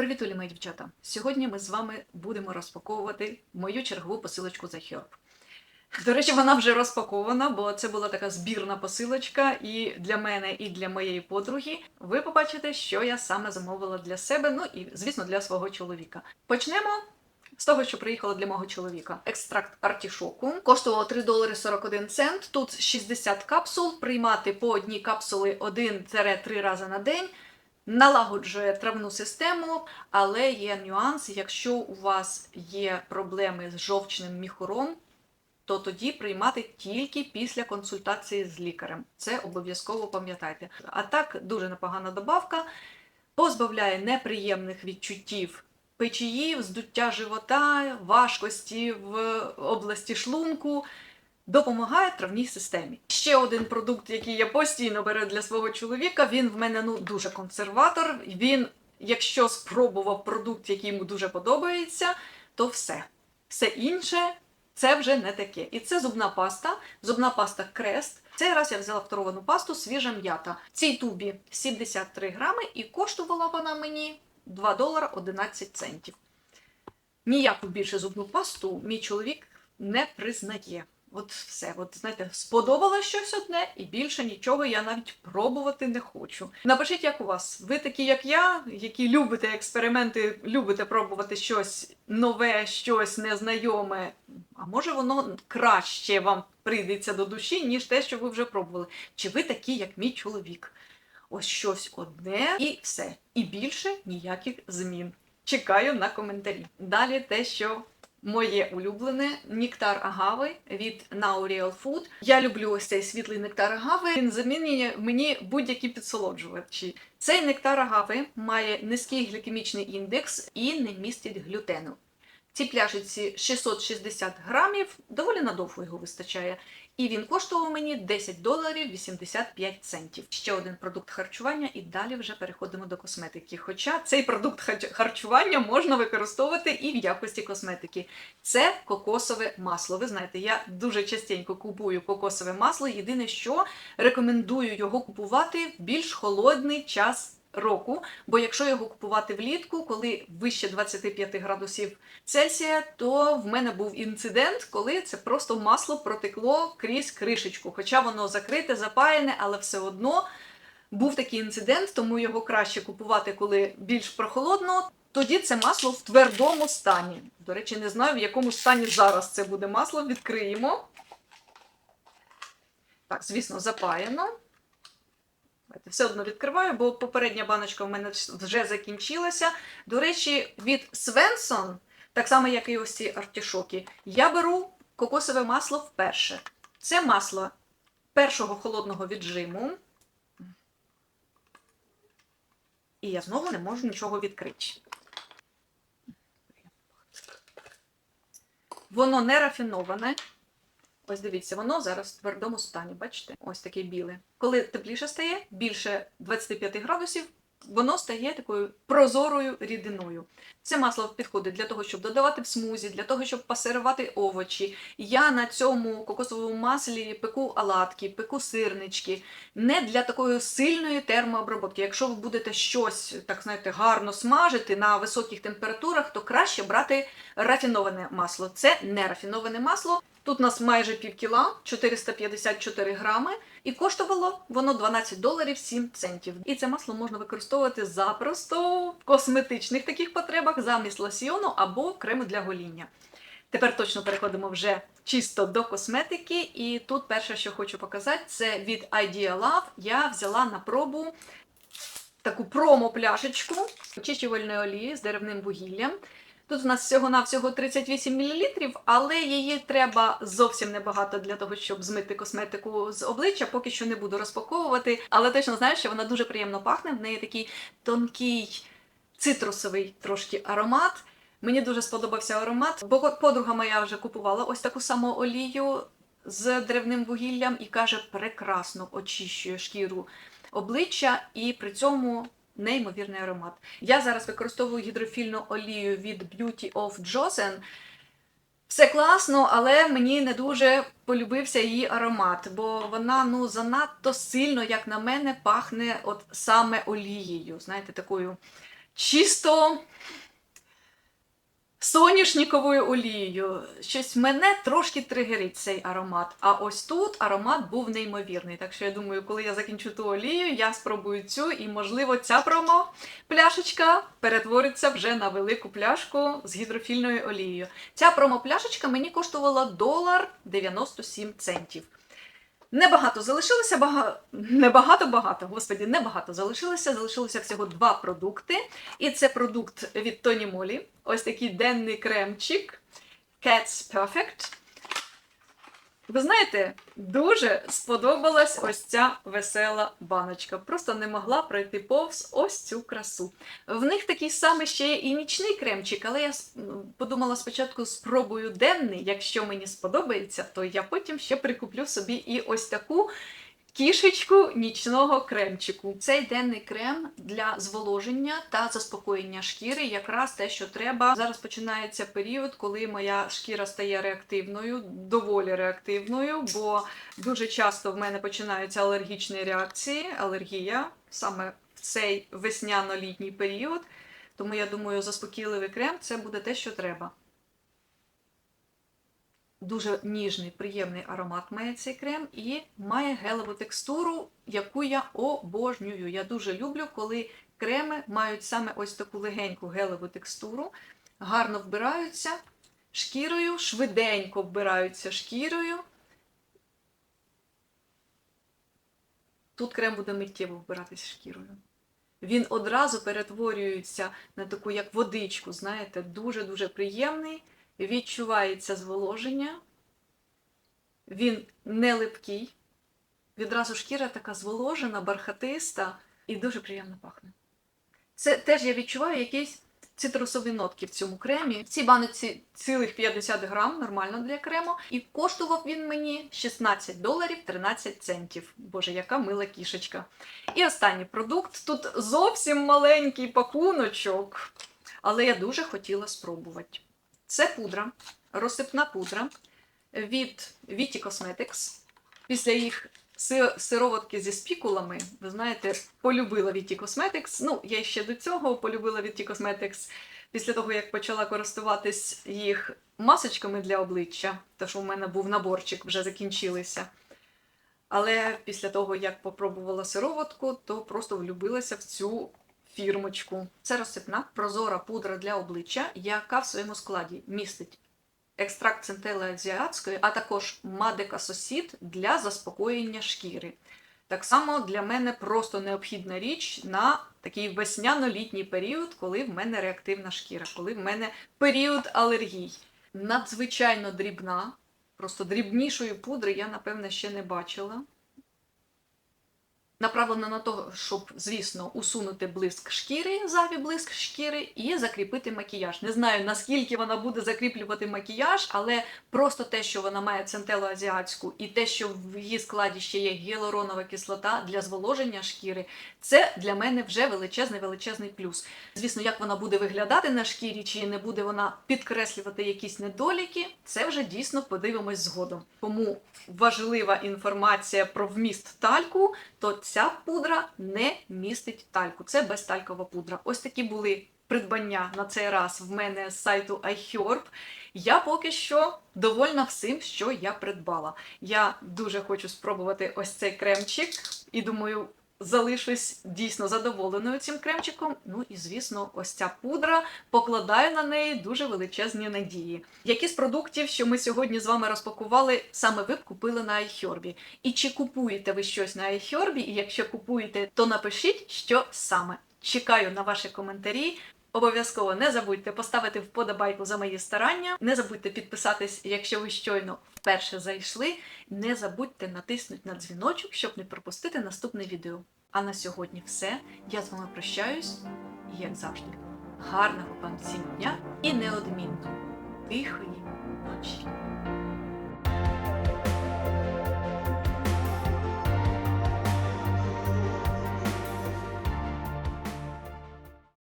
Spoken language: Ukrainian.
Привіт, мої дівчата! Сьогодні ми з вами будемо розпаковувати мою чергову посилочку за Herb. До речі, вона вже розпакована, бо це була така збірна посилочка і для мене, і для моєї подруги. Ви побачите, що я саме замовила для себе, ну і, звісно, для свого чоловіка. Почнемо з того, що приїхало для мого чоловіка. Екстракт артішоку коштувало 3 долари 41 цент. Тут 60 капсул. Приймати по одній капсули 1-3 рази на день. Налагоджує травну систему, але є нюанс. Якщо у вас є проблеми з жовчним міхуром, то тоді приймати тільки після консультації з лікарем. Це обов'язково пам'ятайте. А так, дуже непогана добавка, позбавляє неприємних відчуттів печіїв, здуття живота, важкості в області шлунку. Допомагає травній системі. Ще один продукт, який я постійно беру для свого чоловіка. Він в мене ну дуже консерватор. Він, якщо спробував продукт, який йому дуже подобається, то все. Все інше це вже не таке. І це зубна паста, зубна паста Крест. Цей раз я взяла фторовану пасту свіжа м'ята. В цій тубі 73 грами, і коштувала вона мені 2 долара 11 центів. Ніяку більше зубну пасту мій чоловік не признає. От все, от знаєте, сподобалось щось одне, і більше нічого я навіть пробувати не хочу. Напишіть, як у вас. Ви такі, як я, які любите експерименти, любите пробувати щось нове, щось незнайоме. А може воно краще вам прийдеться до душі, ніж те, що ви вже пробували. Чи ви такі, як мій чоловік? Ось щось одне і все. І більше ніяких змін. Чекаю на коментарі. Далі те, що Моє улюблене нектар агави від Now Real Food. Я люблю ось цей світлий нектар агави. Він замінює мені будь-які підсолоджувачі. Цей нектар агави має низький глікемічний індекс і не містить глютену. Ці пляшиці 660 грамів, доволі надовго його вистачає. І він коштував мені 10 доларів 85 центів. Ще один продукт харчування, і далі вже переходимо до косметики. Хоча цей продукт харчування можна використовувати і в якості косметики. Це кокосове масло. Ви знаєте, я дуже частенько купую кокосове масло. Єдине, що рекомендую його купувати в більш холодний час. Року, бо якщо його купувати влітку, коли вище 25 градусів Цельсія, то в мене був інцидент, коли це просто масло протекло крізь кришечку. Хоча воно закрите, запаяне, але все одно був такий інцидент, тому його краще купувати, коли більш прохолодно. Тоді це масло в твердому стані. До речі, не знаю, в якому стані зараз це буде масло. Відкриємо. Так, звісно, запаяно. Все одно відкриваю, бо попередня баночка в мене вже закінчилася. До речі, від Свенсон, так само, як і ось ці артішоки, я беру кокосове масло вперше. Це масло першого холодного віджиму. І я знову не можу нічого відкрити. Воно не рафіноване. Ось дивіться, воно зараз в твердому стані, бачите? Ось таке біле. Коли тепліше стає, більше 25 градусів, воно стає такою прозорою рідиною. Це масло підходить для того, щоб додавати в смузі, для того, щоб пасирувати овочі. Я на цьому кокосовому маслі пеку оладки, пеку сирнички. Не для такої сильної термообробки. Якщо ви будете щось так знаєте, гарно смажити на високих температурах, то краще брати рафіноване масло. Це не рафіноване масло. Тут у нас майже пів кіла, 454 грами, і коштувало воно 12 доларів 7 центів. І це масло можна використовувати запросто в косметичних таких потребах замість лосьйону або крему для гоління. Тепер точно переходимо вже чисто до косметики. І тут перше, що хочу показати, це від Idea Love. Я взяла на пробу таку промо-пляшечку очищувальної олії з деревним вугіллям. Тут у нас всього-навсього 38 мл, але її треба зовсім небагато для того, щоб змити косметику з обличчя. Поки що не буду розпаковувати, але точно знаю, що вона дуже приємно пахне. В неї такий тонкий цитрусовий трошки аромат. Мені дуже сподобався аромат, бо подруга моя вже купувала ось таку саму олію з деревним вугіллям і каже, прекрасно очищує шкіру обличчя і при цьому неймовірний аромат. Я зараз використовую гідрофільну олію від Beauty of Josen. Все класно, але мені не дуже полюбився її аромат, бо вона ну занадто сильно, як на мене, пахне от саме олією. Знаєте, такою чисто соняшниковою олією. Щось мене трошки тригерить цей аромат. А ось тут аромат був неймовірний. Так що я думаю, коли я закінчу ту олію, я спробую цю, і, можливо, ця промо пляшечка перетвориться вже на велику пляшку з гідрофільною олією. Ця промо-пляшечка мені коштувала долар 97 центів. Небагато залишилося, бага... небагато багато, господі, небагато залишилося. Залишилося всього два продукти. І це продукт від Тоні Молі. Ось такий денний кремчик Cats Perfect. Ви знаєте, дуже сподобалась ось ця весела баночка. Просто не могла пройти повз ось цю красу. В них такий самий ще є і нічний кремчик, але я подумала спочатку спробую денний. Якщо мені сподобається, то я потім ще прикуплю собі і ось таку кішечку нічного кремчику. Цей денний крем для зволоження та заспокоєння шкіри, якраз те, що треба. Зараз починається період, коли моя шкіра стає реактивною, доволі реактивною, бо дуже часто в мене починаються алергічні реакції, алергія саме в цей весняно-літній період. Тому я думаю, заспокійливий крем це буде те, що треба. Дуже ніжний, приємний аромат має цей крем і має гелеву текстуру, яку я обожнюю. Я дуже люблю, коли креми мають саме ось таку легеньку гелеву текстуру, гарно вбираються шкірою, швиденько вбираються шкірою. Тут крем буде миттєво вбиратися шкірою. Він одразу перетворюється на таку, як водичку, знаєте, дуже-дуже приємний відчувається зволоження, він не липкий, відразу шкіра така зволожена, бархатиста і дуже приємно пахне. Це теж я відчуваю якісь цитрусові нотки в цьому кремі. В цій баночці цілих 50 грам, нормально для крему. І коштував він мені 16 доларів 13 центів. Боже, яка мила кішечка. І останній продукт. Тут зовсім маленький пакуночок, але я дуже хотіла спробувати. Це пудра, розсипна пудра від Viti Cosmetics. Після їх сироватки зі спікулами, ви знаєте, полюбила Viti Cosmetics. Ну, я ще до цього полюбила Viti Cosmetics після того, як почала користуватись їх масочками для обличчя, тому що в мене був наборчик, вже закінчилися. Але після того, як попробувала сироватку, то просто влюбилася в цю фірмочку. Це розсипна прозора пудра для обличчя, яка в своєму складі містить екстракт центели азіатської, а також мадека сосід для заспокоєння шкіри. Так само для мене просто необхідна річ на такий весняно-літній період, коли в мене реактивна шкіра, коли в мене період алергій. Надзвичайно дрібна, просто дрібнішої пудри я, напевне, ще не бачила направлена на те, щоб, звісно, усунути блиск шкіри, зайвий блиск шкіри, і закріпити макіяж. Не знаю, наскільки вона буде закріплювати макіяж, але просто те, що вона має центелу азіатську, і те, що в її складі ще є гіалуронова кислота для зволоження шкіри, це для мене вже величезний величезний плюс. Звісно, як вона буде виглядати на шкірі, чи не буде вона підкреслювати якісь недоліки, це вже дійсно подивимось згодом. Кому важлива інформація про вміст тальку, то ця пудра не містить тальку. Це безталькова пудра. Ось такі були придбання на цей раз в мене з сайту iHerb. Я поки що довольна всім, що я придбала. Я дуже хочу спробувати ось цей кремчик і думаю. Залишусь дійсно задоволеною цим кремчиком. Ну і звісно, ось ця пудра покладаю на неї дуже величезні надії. Які з продуктів, що ми сьогодні з вами розпакували, саме ви б купили на iHerb? І чи купуєте ви щось на iHerb? І якщо купуєте, то напишіть, що саме. Чекаю на ваші коментарі. Обов'язково не забудьте поставити вподобайку за мої старання. Не забудьте підписатись, якщо ви щойно вперше зайшли. Не забудьте натиснути на дзвіночок, щоб не пропустити наступне відео. А на сьогодні все. Я з вами прощаюсь, і як завжди, гарного вам всім дня і неодмінно тихої ночі.